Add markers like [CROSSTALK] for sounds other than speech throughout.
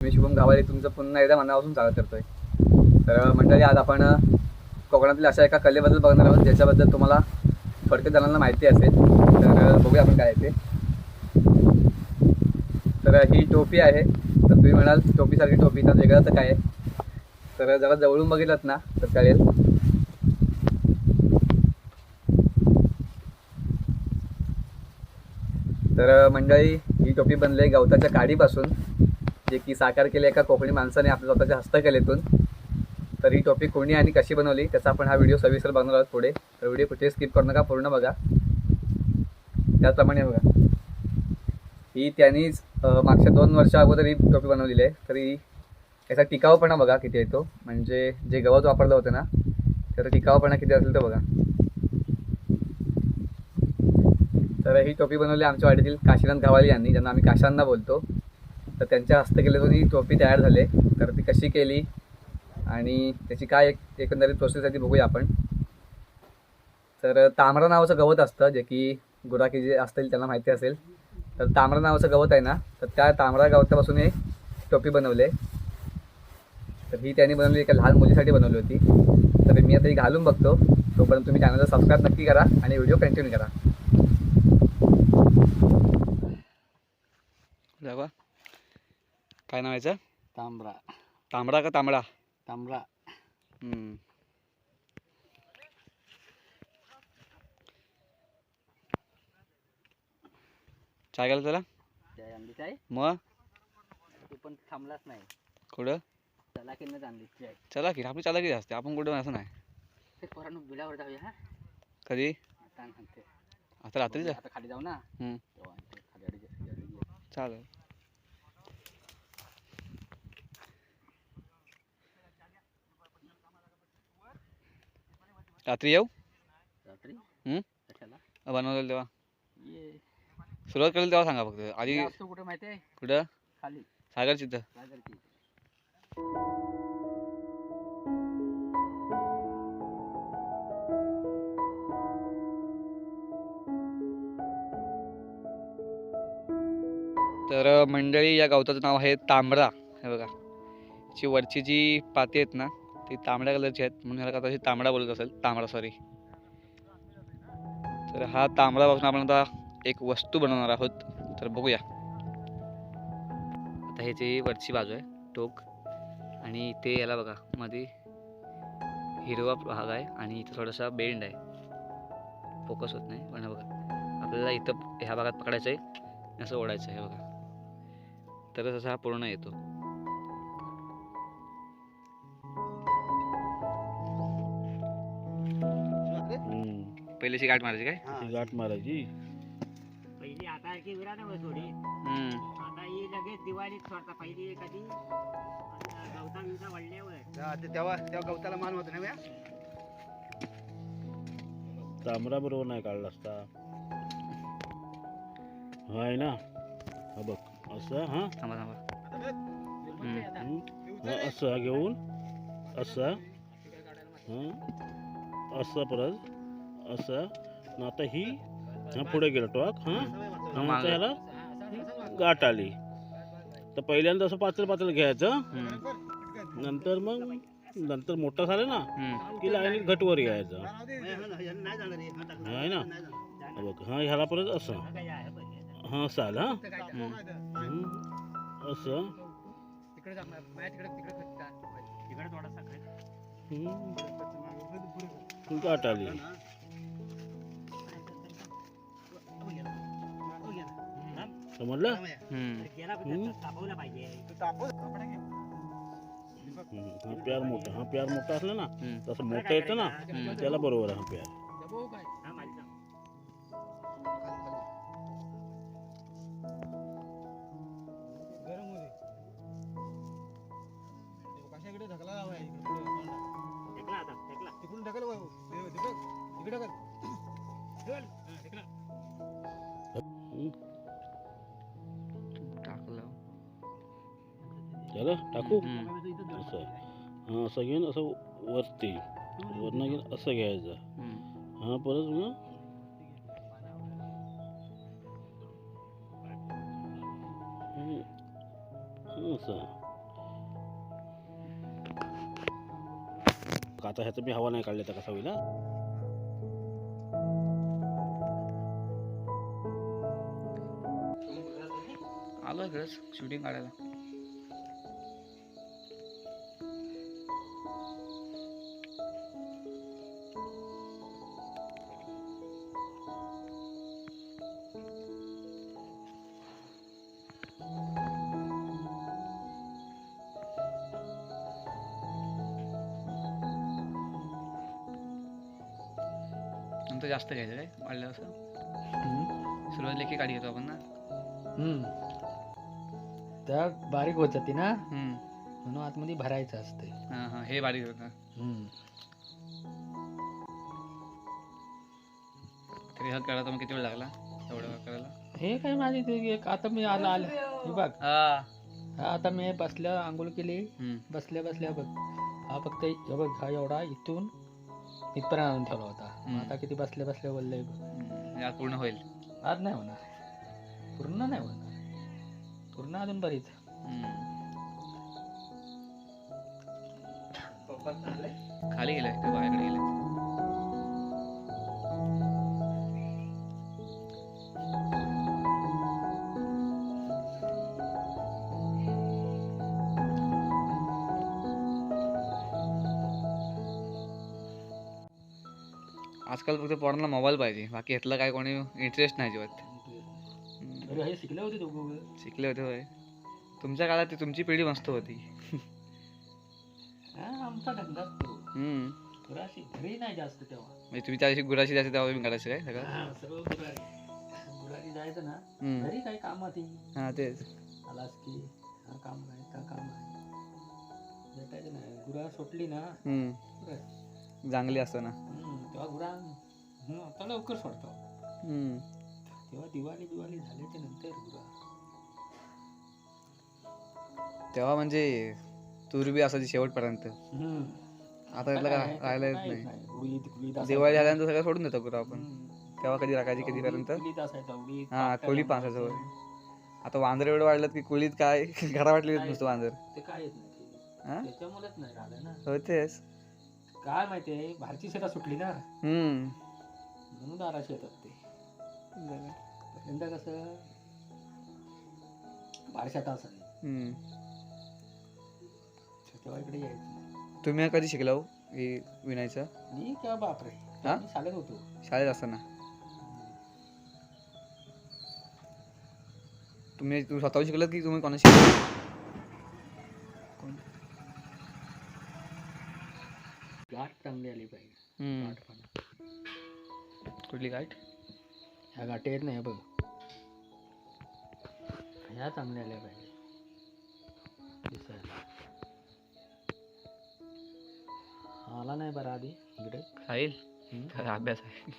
मी शुभम गावाले तुमचं पुन्हा एकदा मनापासून स्वागत करतोय. तर मंडळी आज आपण कोकणातल्या अशा एका कलेबद्दल बघणार आहोत ज्याच्याबद्दल तुम्हाला थोडक्यात जणांना माहिती असेल. तर बघूया आपण काय आहे ते. तर ही टोपी आहे. तर तुम्ही म्हणाल टोपीसारखी टोपी तर वेगळं तर काय आहे? तर जरा जवळून बघितलं ना तर कळेल तर मंडळी ही टोपी बनली आहे गवताच्या काडीपासून. जे की साकार केले एका कोकणी माणसाने आपल्या स्वतःच्या हस्तकलेतून. तर ही टोपी कोणी आणि कशी बनवली त्याचा आपण हा व्हिडिओ सविस्तर बनवला आहोत पुढे. तर व्हिडिओ कुठे स्किप करू नका पूर्ण बघा. त्याचप्रमाणे बघा. ही त्यांनीच मागच्या दोन वर्षा अगोदर ही टोपी बनवलेली आहे. तरी याचा टिकाऊपणा बघा किती येतो म्हणजे जे गवत वापरलं होतं ना त्याचा टिकाऊपणा किती असेल तर बघा. तर ही टोपी बनवली आमच्या वाडीतील काशीनाथ गावाली यांनी ज्यांना आम्ही काशांना बोलतो. तर त्यांच्या हस्तकलेतून ही टोपी तयार झाली. तर ती कशी केली आणि त्याची काय एक एकंदरीत प्रोसेस आहे ती बघूया आपण. तर तांबडा नावाचं गवत असतं जे की गुराखी जे असतील त्यांना माहिती असेल. तर तांबडा नावाचं गवत आहे ना तर त्या तांबडा गवतापासून हे टोपी बनवले तर ही त्यांनी बनवली एका लहान मुलीसाठी बनवली होती. तर मी आता ही घालून बघतो. तोपर्यंत तुम्ही चॅनलला सबस्क्राईब नक्की करा आणि व्हिडिओ कंटिन्यू करा. जावा काय नाव याचं? तांबरा तांबडा का तांबडा? तांबरा हम्म. काय केलं त्याला. त्या आणलीच आहे मग? तू पण थांबलाच नाही. कुठं? चला की नाही आहे चला की आपली चला की असते. आपण कुठं असं नाही. ते पोरांनो बिलावर जाऊया हा? कधी? आता रात्रीच? आता खाली जाऊ ना? हम्म. तेव्हा आणते. खाली अडीच अडीच- अडीच. चालेल. रात्री येऊ? रात्री? हम्म? कशाला? बनवलेलं तेव्हा? ये. सुरुवात करेल तेव्हा सांगा फक्त. आधी असतो कुठे माहिती आहे? कुठं? खाली. सागर चित्त काय करते तर मंडळी या गवताचं नाव आहे तांबडा. हे बघा. ची वरची जी पाती आहेत ना ती तांबड्या कलरची आहेत म्हणून ह्याला कदाचित तांबडा बोलत असेल. तांबडा सॉरी तर हा तांबडापासून आपण आता एक वस्तू बनवणार आहोत. तर बघूया. आता ह्याची वरची बाजू आहे टोक. आणि इथे याला बघा मध्ये हिरवा भाग आहे आणि इथं थोडासा बेंड आहे. फोकस होत नाही पण बघा. आपल्याला इथं ह्या भागात पकडायचं आहे असं ओढायचं आहे बघा. तरच असा हा पूर्ण येतो. पहिल्याची गाठ मारायची काय? गाठ मारायची. पहिली आता की विरा ना थोडी. हम्म. आता ही लगेच दिवाळीत सोडता पहिली कधी गवता बिवता वाढल्यावर तेव्हा तेव्हा गवताला मान होत ना तांबरा बरोबर नाही काढला असता. हा आहे ना. हा बघ असं हा? थांबा थांबा. हम्म. हं? हा, असं हा घेऊन. असा. हा? असं परत. असं. आता ही हा पुढे गेलं टॉक हा. हा, मागं. आता याला गाठ आली. तर पहिल्यांदा असं पातळ पातळ घ्यायचं. नंतर मग नंतर मोठं झालं ना. की लाईनीत घटवर घ्यायचं. आहे ना? हा बघ हा ह्याला परत असं. हा असं आलं. असं. तिकडे जाणार समजलं हं. प्यार मोठा हा प्यार मोठा असला ना. तसं मोठं येतं ना. त्याला बरोबर आहे हा प्यार. जरा टाकू? असं. हा असं घेऊन असं वरती. वरनं घेऊन असं घ्यायचं. हा परत मग आता ह्याचं मी हवा नाही काढले तर कसा होईल आलो इकडेच शूटिंग काढायला. नंतर जास्त घ्यायचं काय वाढलं असं. सुरुवातीला की गाडी घेतो आपण ना. हम्म. त्या बारीक होत जाते ना. हम्म. म्हणून आतमध्ये भरायचं असतंय. हां हां हे बारीक होतं. तरी हा तर मग किती वेळ लागला? एवढं करायला? हे काय माझे ते एक आता मी आला आलं. हे बघ. हा. हा आता मी बसल्या आंघोळ केली. हम्म. बसल्या बसल्या बघ. हा फक्त हे बघ हा एवढा इथून इथपर्यंत आणून ठेवला होता. आता किती बसल्या बसल्या बोललंय बघ हम्म. यात पूर्ण होईल. आज नाही होणार. पूर्ण नाही होणार. पूर्ण अजून बरीच. खाली. गेलाय ते बाहेरकडे गेले आजकाल फक्त पोरांना मोबाईल पाहिजे. बाकी ह्यातलं काय कोणी इंटरेस्ट नाही हे शिकले होते दोघं शिकले होते होय. तुमच्या काळात ती तुमची पिढी मस्त होती. आमचा हम्म. गुराशी घरी नाही जास्त तेव्हा. म्हणजे तुम्ही गुराशी जायचं तेव्हा तुम्ही करायचं काय सगळं? हा, गुरारी. जायचं ना. घरी काही हा तेच. आलास की हा काम आहे का काम आहे? भेटायचं नाही. गुरा सुटली ना. चांगली असतं ना. हम्म, तेव्हा गुरा आता लवकर सोडतो. तेव्हा दिवाळी झाल्याच्यानंतर गुरा. तेव्हा म्हणजे तुरबी असायची शेवटपर्यंत. आता त्यातलं काय काय- राहिलं येत नाही. दिवाळी झाल्यानंतर सगळं सोडून देतो गुरु आपण. तेव्हा कधी राखायची कधी पर्यंत? हा, कोळी होय. आता वांदर एवढं वाढलं की कुळीत काय [LAUGHS] घरा वाटली? नुसतं वांदर. ते काय येत काय माहितीये बाहेरची शेतात सुटली ना. हम्म. म्हणून दाराशी येतात ते. पहिल्यांदा कसं बाहेर शेतात असायची हम्म. तेव्हा इकडे यायचं. तुम्ही कधी शिकला हो हे विणायचं? मी किंवा बापरे हा? मी शाळेत होतो. शाळेत असताना. तुम्ही तुम्ही स्वतःहून शिकलात की तुम्ही कोणा शिकला कुठली गाठ? ह्या गाठी आहेत ना हे बघ. ह्या चांगल्या आल्या पाहिजे. दिसायला. आला नाही बरं आधी इकडे. काय अभ्यास आहे.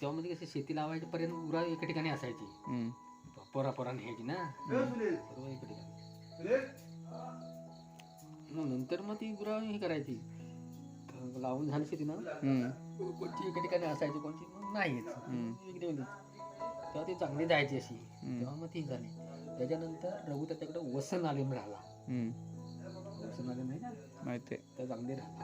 तेव्हा म्हणजे कशी शेती लावायची पर्यंत गुरा एका ठिकाणी असायची. हम्म. पोरा पोरा न्यायची ना. बरोबर एका ठिकाणी. मग नंतर मग ती गुरा हे करायची. तर लावून झाली शेती ना. हम्म. कोणची एका ठिकाणी असायची मग नाही हम्म. तेव्हा ती चांगली जायची अशी. हम्म. तेव्हा मग ती झाली. त्याच्यानंतर रघु त्याच्याकडे वसन आलेम राहिला. हम्म. वसन आलेम नाही ना? माहिती आहे. तर चांगली राहिला.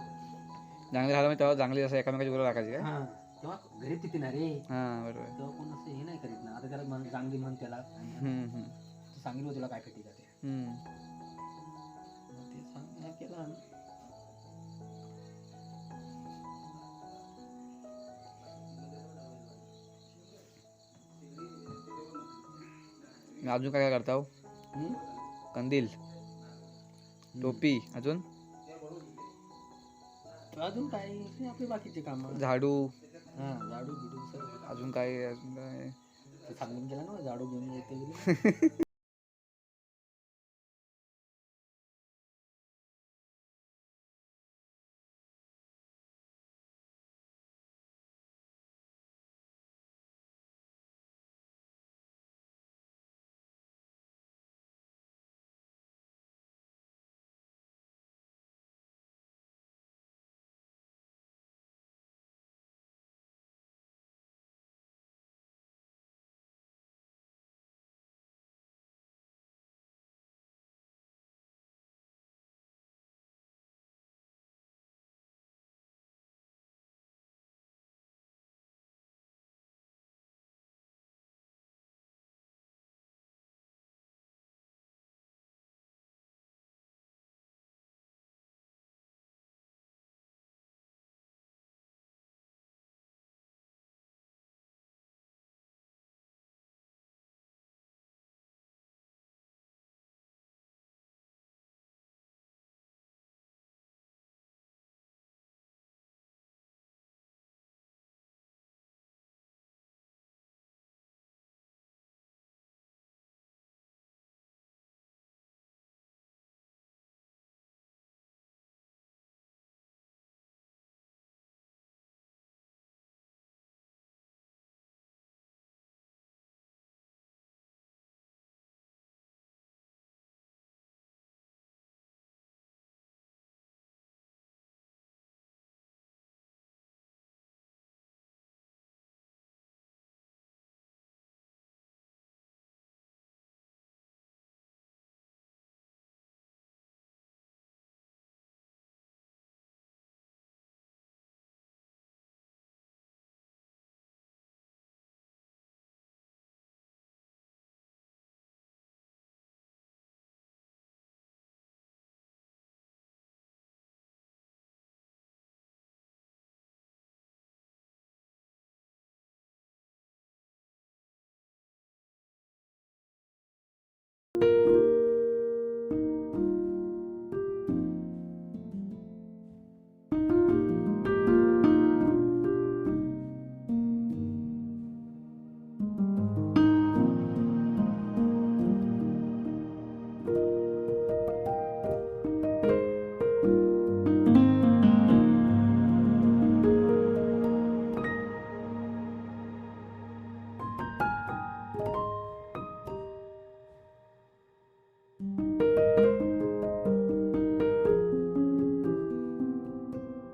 चांगली राहिलं मग तेव्हा चांगली असं एकामेकाची गुरु राखायची काय? हा. तेव्हा गरीब किती ना रे हां बरोबर. तेव्हा कोण असं हे नाही करीत ना आता त्याला म्हण चांगली म्हण त्याला हम्म, हम्म. सांगितलं तुला काय कटी जाते हम्म. मग ते सांग केलं आम्ही. मग अजून काय काय करता हो हम्म? कंदील टोपी अजून अजून काय हे आपले बाकीचे काम झाडू हा झाडू बिडू सर्व अजून काय अजून काय? सांगून गेला ना झाडू घेऊन येते [LAUGHS] आहे